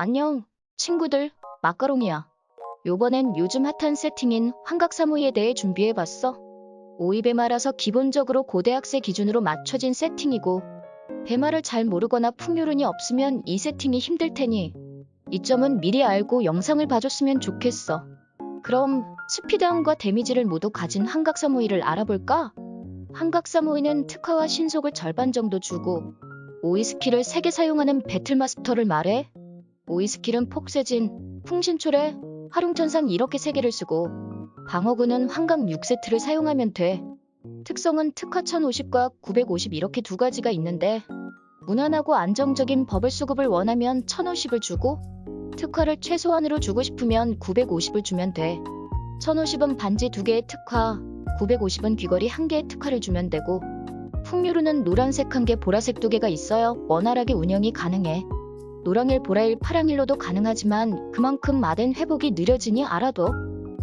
안녕, 친구들. 마카롱이야. 요번엔 요즘 핫한 세팅인 환각사무이에 대해 준비해봤어. 오입에 말아서 기본적으로 고대학생 기준으로 맞춰진 세팅이고, 배말을 잘 모르거나 풍요론이 없으면 이 세팅이 힘들 테니, 이 점은 미리 알고 영상을 봐줬으면 좋겠어. 그럼 스피드함과 데미지를 모두 가진 환각사무이를 알아볼까? 환각사무이는 특화와 신속을 절반 정도 주고, 오이 스킬을 3개 사용하는 배틀마스터를 말해 오이 스킬은 폭세진, 풍신초래, 활용천상 이렇게 3개를 쓰고 방어구는 환각 6세트를 사용하면 돼. 특성은 특화 1050과 950 이렇게 두 가지가 있는데 무난하고 안정적인 버블 수급을 원하면 1050을 주고 특화를 최소한으로 주고 싶으면 950을 주면 돼. 1050은 반지 2개의 특화, 950은 귀걸이 1개의 특화를 주면 되고 풍류루는 노란색 1개, 보라색 2개가 있어요. 원활하게 운영이 가능해. 노랑일, 보라일, 파랑일로도 가능하지만 그만큼 마덴 회복이 느려지니 알아둬.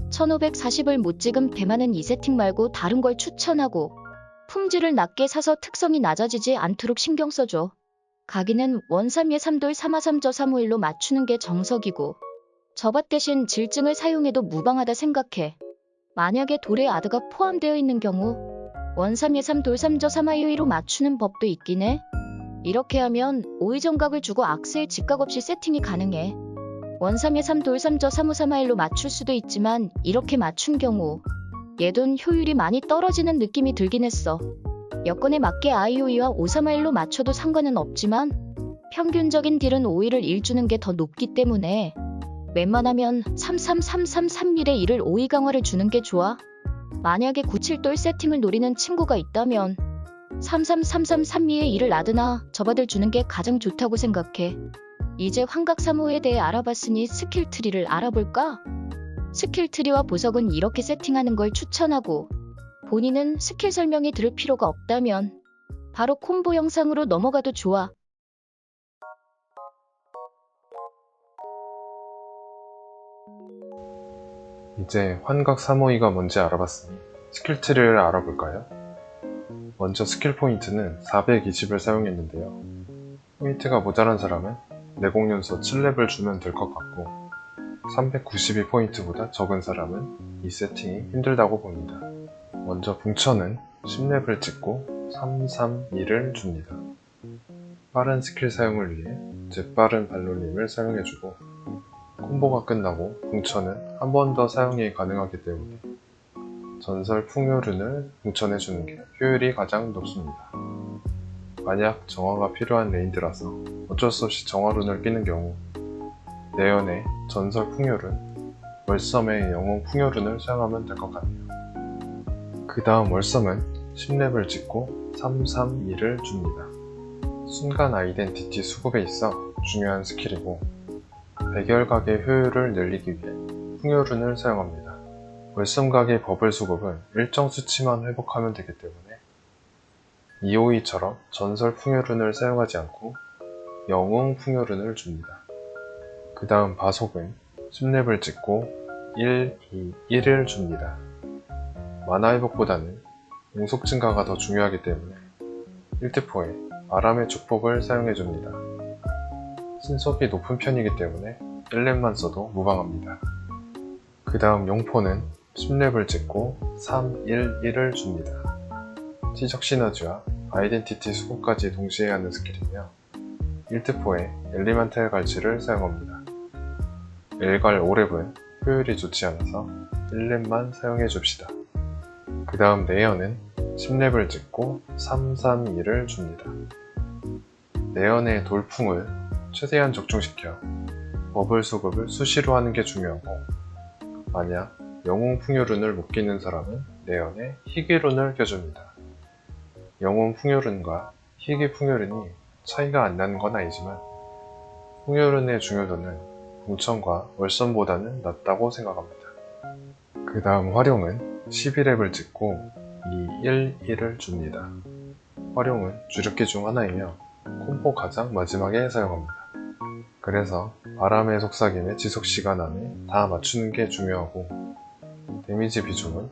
1540을 못 찍은 배만은 이 세팅 말고 다른 걸 추천하고 품질을 낮게 사서 특성이 낮아지지 않도록 신경 써줘. 가기는 원삼예 3돌 3화3저 351로 맞추는 게 정석이고 저밭 대신 질증을 사용해도 무방하다 생각해. 만약에 돌에 아드가 포함되어 있는 경우 원삼예 3돌 3저 3화2로 맞추는 법도 있긴 해. 이렇게 하면 오이정각을 주고 악스의 직각 없이 세팅이 가능해. 원삼의 3돌 3저 3우3화1로 맞출 수도 있지만 이렇게 맞춘 경우 얘돈 효율이 많이 떨어지는 느낌이 들긴 했어. 여건에 맞게 아이오이와 531로 맞춰도 상관은 없지만 평균적인 딜은 5위를 1 주는 게 더 높기 때문에 웬만하면 3333331에 1을 5위 강화를 주는 게 좋아. 만약에 97돌 세팅을 노리는 친구가 있다면 333332에 1을 나드나 접어들 주는 게 가장 좋다고 생각해. 이제 환각사무에 대해 알아봤으니 스킬 트리를 알아볼까? 스킬 트리와 보석은 이렇게 세팅하는 걸 추천하고 본인은 스킬 설명이 들을 필요가 없다면 바로 콤보 영상으로 넘어가도 좋아. 이제 환각 사모이가 뭔지 알아봤으니 스킬 트리를 알아볼까요? 먼저 스킬 포인트는 420을 사용했는데요. 포인트가 모자란 사람은 내공연소 7렙을 주면 될 것 같고 392 포인트보다 적은 사람은 이 세팅이 힘들다고 봅니다. 먼저 붕천은 10렙을 찍고 332를 줍니다. 빠른 스킬 사용을 위해 재빠른 발놀림을 사용해주고 콤보가 끝나고 붕천은 한 번 더 사용이 가능하기 때문에 전설 풍요룬을 붕천해주는 게 효율이 가장 높습니다. 만약 정화가 필요한 레인드라서 어쩔 수 없이 정화룬을 끼는 경우 내연의 전설 풍요룬, 월섬의 영웅 풍요룬을 사용하면 될 것 같네요. 그 다음 월섬은 10렙을 찍고 332를 줍니다. 순간 아이덴티티 수급에 있어 중요한 스킬이고 백열각의 효율을 늘리기 위해 풍요룬을 사용합니다. 월섬각의 버블 수급은 일정 수치만 회복하면 되기 때문에 252처럼 전설 풍요룬을 사용하지 않고 영웅 풍요룬을 줍니다. 그 다음 바속은 10렙을 찍고 1, 2, 1을 줍니다. 만화 회복보다는 공속 증가가 더 중요하기 때문에 1트포에 바람의 축복을 사용해줍니다. 신속이 높은 편이기 때문에 1렙만 써도 무방합니다. 그 다음 용포는 10렙을 찍고 3, 1, 1을 줍니다. 티적 시너지와 아이덴티티 수급까지 동시에 하는 스킬이며 1트포에 엘리멘탈 갈치를 사용합니다. 엘갈 5렙은 효율이 좋지 않아서 1렙만 사용해 줍시다. 그 다음 네연은 10렙을 찍고 3, 3, 2를 줍니다. 네연의 돌풍을 최대한 적중시켜 버블 수급을 수시로 하는 게 중요하고 만약 영웅 풍요룬을 못 끼는 사람은 내연에 희귀룬을 껴줍니다. 영웅 풍요룬과 희귀 풍요룬이 차이가 안 나는 건 아니지만 풍요룬의 중요도는 공천과 월선보다는 낮다고 생각합니다. 그 다음 활용은 11렙을 찍고 2, 1, 1을 줍니다. 활용은 주력기 중 하나이며 콤보 가장 마지막에 사용합니다. 그래서 바람의 속삭임의 지속시간 안에 다 맞추는 게 중요하고 데미지 비중은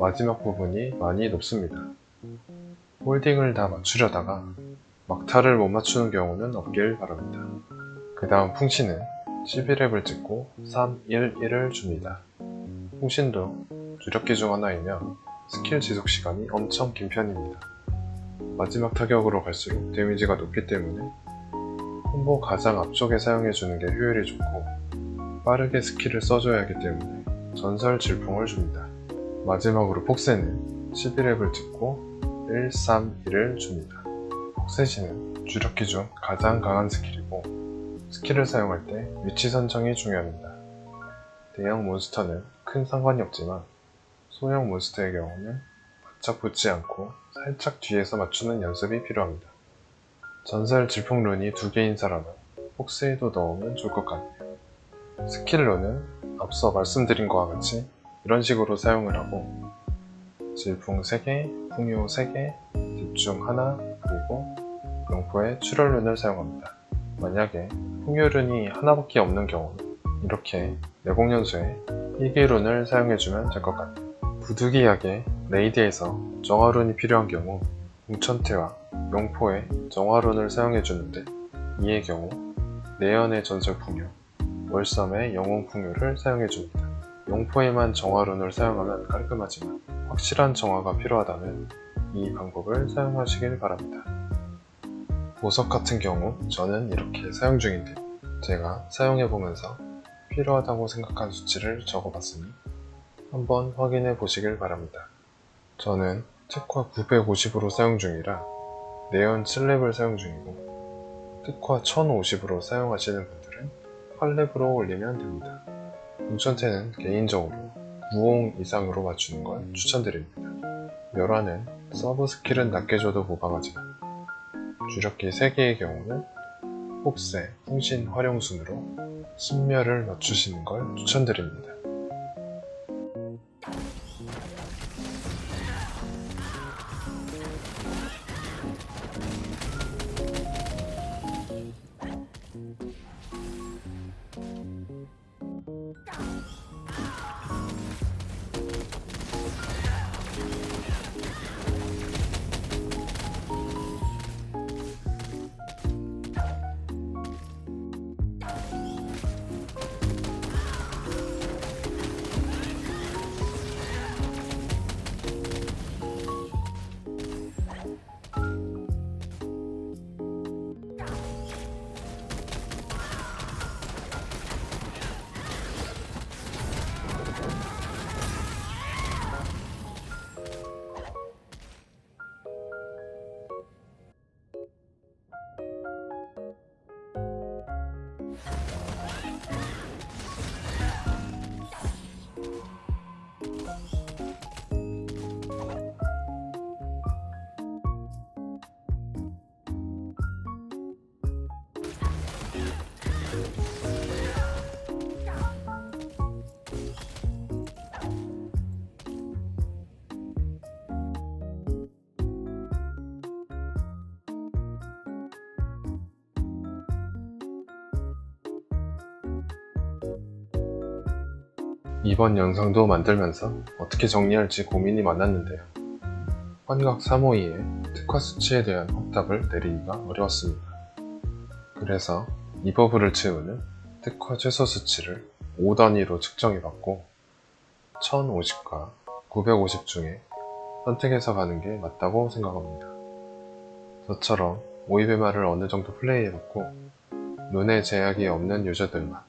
마지막 부분이 많이 높습니다. 홀딩을 다 맞추려다가 막타를 못 맞추는 경우는 없길 바랍니다. 그 다음 풍신은 11랩을 찍고 3, 1, 1을 줍니다. 풍신도 주력기 중 하나이며 스킬 지속 시간이 엄청 긴 편입니다. 마지막 타격으로 갈수록 데미지가 높기 때문에 콤보 가장 앞쪽에 사용해주는 게 효율이 좋고 빠르게 스킬을 써줘야 하기 때문에 전설 질풍을 줍니다. 마지막으로 폭세는 11랩을 찍고 1, 3, 1을 줍니다. 폭세시는 주력기 중 가장 강한 스킬이고 스킬을 사용할 때 위치 선정이 중요합니다. 대형 몬스터는 큰 상관이 없지만 소형 몬스터의 경우는 바짝 붙지 않고 살짝 뒤에서 맞추는 연습이 필요합니다. 전설 질풍룬이 두 개인 사람은 폭스에도 넣으면 좋을 것 같네요. 스킬로는 앞서 말씀드린 것과 같이 이런 식으로 사용을 하고 질풍 3개, 풍요 3개, 집중 하나, 그리고 용포에 출혈룬을 사용합니다. 만약에 풍요룬이 하나밖에 없는 경우는 이렇게 내공연수에 희귀룬을 사용해주면 될 것 같아요. 부득이하게 레이드에서 정화룬이 필요한 경우 공천태와 용포에 정화룬을 사용해주는데 이의 경우 내연의 전설 풍요, 월섬의 영웅 풍요를 사용해줍니다. 용포에만 정화룬을 사용하면 깔끔하지만 확실한 정화가 필요하다면 이 방법을 사용하시길 바랍니다. 보석 같은 경우 저는 이렇게 사용 중인데 제가 사용해보면서 필요하다고 생각한 수치를 적어봤으니 한번 확인해 보시길 바랍니다. 저는 특화 950으로 사용 중이라 내연 7렙을 사용 중이고 특화 1050으로 사용하시는 분들은 8렙으로 올리면 됩니다. 운천태는 개인적으로 9홍 이상으로 맞추는 걸 추천드립니다. 멸화는 서브 스킬은 낮게 줘도 무방하지만 주력기 3개의 경우는 폭세, 풍신 활용 순으로 신멸을 맞추시는 걸 추천드립니다. Gah! 이번 영상도 만들면서 어떻게 정리할지 고민이 많았는데요. 환각 352의 특화 수치에 대한 확답을 내리기가 어려웠습니다. 그래서 이 버블을 채우는 특화 최소 수치를 5단위로 측정해봤고 1050과 950 중에 선택해서 가는 게 맞다고 생각합니다. 저처럼 오이베마를 어느 정도 플레이해봤고 눈에 제약이 없는 유저들만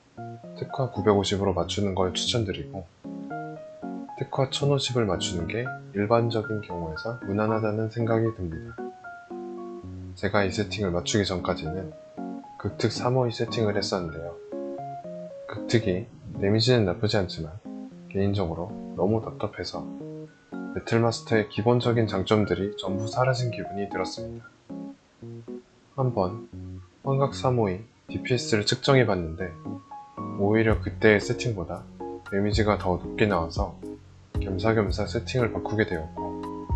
특화 950으로 맞추는 걸 추천드리고 특화 1050을 맞추는 게 일반적인 경우에서 무난하다는 생각이 듭니다. 제가 이 세팅을 맞추기 전까지는 극특 352 세팅을 했었는데요. 극특이 데미지는 나쁘지 않지만 개인적으로 너무 답답해서 배틀마스터의 기본적인 장점들이 전부 사라진 기분이 들었습니다. 한번 환각 352 DPS를 측정해 봤는데 오히려 그때의 세팅보다 데미지가 더 높게 나와서 겸사겸사 세팅을 바꾸게 되었고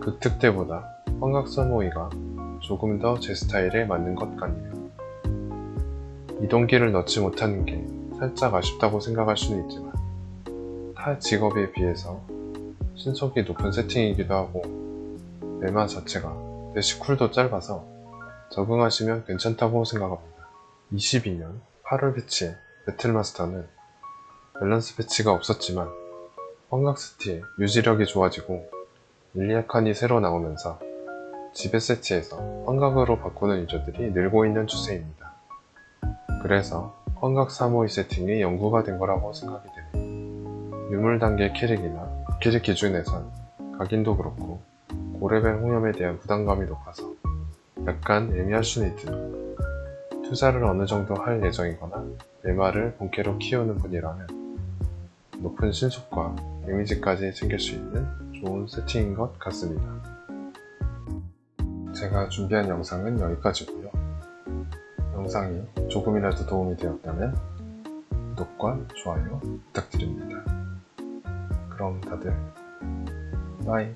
극특 때보다 환각선 모이가 조금 더 제 스타일에 맞는 것 같네요. 이동기를 넣지 못하는 게 살짝 아쉽다고 생각할 수는 있지만 타 직업에 비해서 신속이 높은 세팅이기도 하고 메마 자체가 대시 쿨도 짧아서 적응하시면 괜찮다고 생각합니다. 22년 8월 배치의 배틀마스터는 밸런스 배치가 없었지만 환각 세트의 유지력이 좋아지고 일리아칸이 새로 나오면서 지배 세트에서 환각으로 바꾸는 유저들이 늘고 있는 추세입니다. 그래서 환각 3호의 세팅이 연구가 된 거라고 생각이 되네요. 유물 단계 캐릭이나 캐릭 기준에선 각인도 그렇고 고레벨 홍염에 대한 부담감이 높아서 약간 애매할 수는 있지만 투자를 어느 정도 할 예정이거나 메마를 본캐로 키우는 분이라면 높은 신속과 데미지까지 챙길 수 있는 좋은 세팅인 것 같습니다. 제가 준비한 영상은 여기까지고요. 영상이 조금이라도 도움이 되었다면 구독과 좋아요 부탁드립니다. 그럼 다들 바이